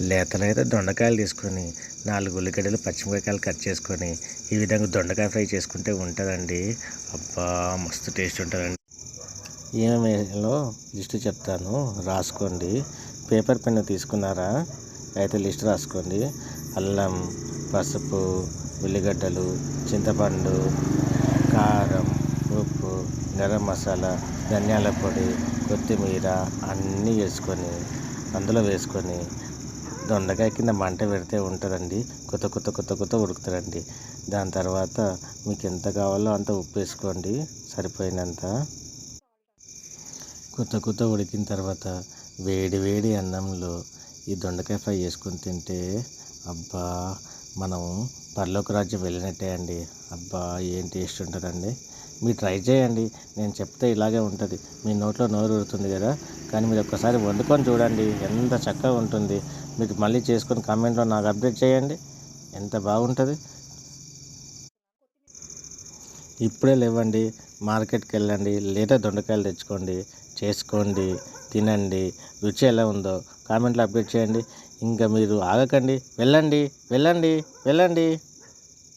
లేతనైతే దొండకాయలు తీసుకొని నాలుగు ఉల్లిగడ్డలు పచ్చిమిరపకాయలు కట్ చేసుకొని ఈ విధంగా దొండకాయ ఫ్రై చేసుకుంటే ఉంటుందండి. అబ్బా మస్తు టేస్ట్ ఉంటుందండి. ఏమేలో లిస్ట్ చెప్తాను. రాసుకోండి. పేపర్ పెన్ను తీసుకున్నారా? అయితే లిస్ట్ రాసుకోండి. అల్లం పసుపు ఉల్లిగడ్డలు చింతపండు కారం ఉప్పు గరం మసాలా ధనియాల పొడి కొత్తిమీర అన్నీ వేసుకొని అందులో వేసుకొని దొండకాయ కింద మంట పెడితే ఉంటుందండి. కొత్త కొత్త కొత్త కొత్త ఉడుకుతుందండి దాని తర్వాత మీకు ఎంత కావాలో అంత ఉప్పు వేసుకోండి. సరిపోయినంత. కొత్త కొత్త ఉడికిన తర్వాత వేడి వేడి అన్నంలో ఈ దొండకాయ ఫ్రై చేసుకొని తింటే అబ్బా! మనం పర్లోక రాజ్యం వెళ్ళినట్టే అండి. అబ్బా! ఏం టేస్ట్ ఉంటుందండి. మీరు ట్రై చేయండి. నేను చెప్తే ఇలాగే ఉంటుంది. మీ నోట్లో నోరు ఊరుతుంది కదా. కానీ మీరు ఒక్కసారి వండుకొని చూడండి. ఎంత చక్కగా ఉంటుంది. మీరు మళ్ళీ చేసుకొని కామెంట్లో నాకు అప్డేట్ చేయండి. ఎంత బాగుంటుంది. ఇప్పుడే లేవండి మార్కెట్కి వెళ్ళండి లేదా దొండకాయలు తెచ్చుకోండి చేసుకోండి తినండి రుచి ఎలా ఉందో కామెంట్లో అప్డేట్ చేయండి. ఇంకా మీరు ఆగకండి వెళ్ళండి వెళ్ళండి వెళ్ళండి.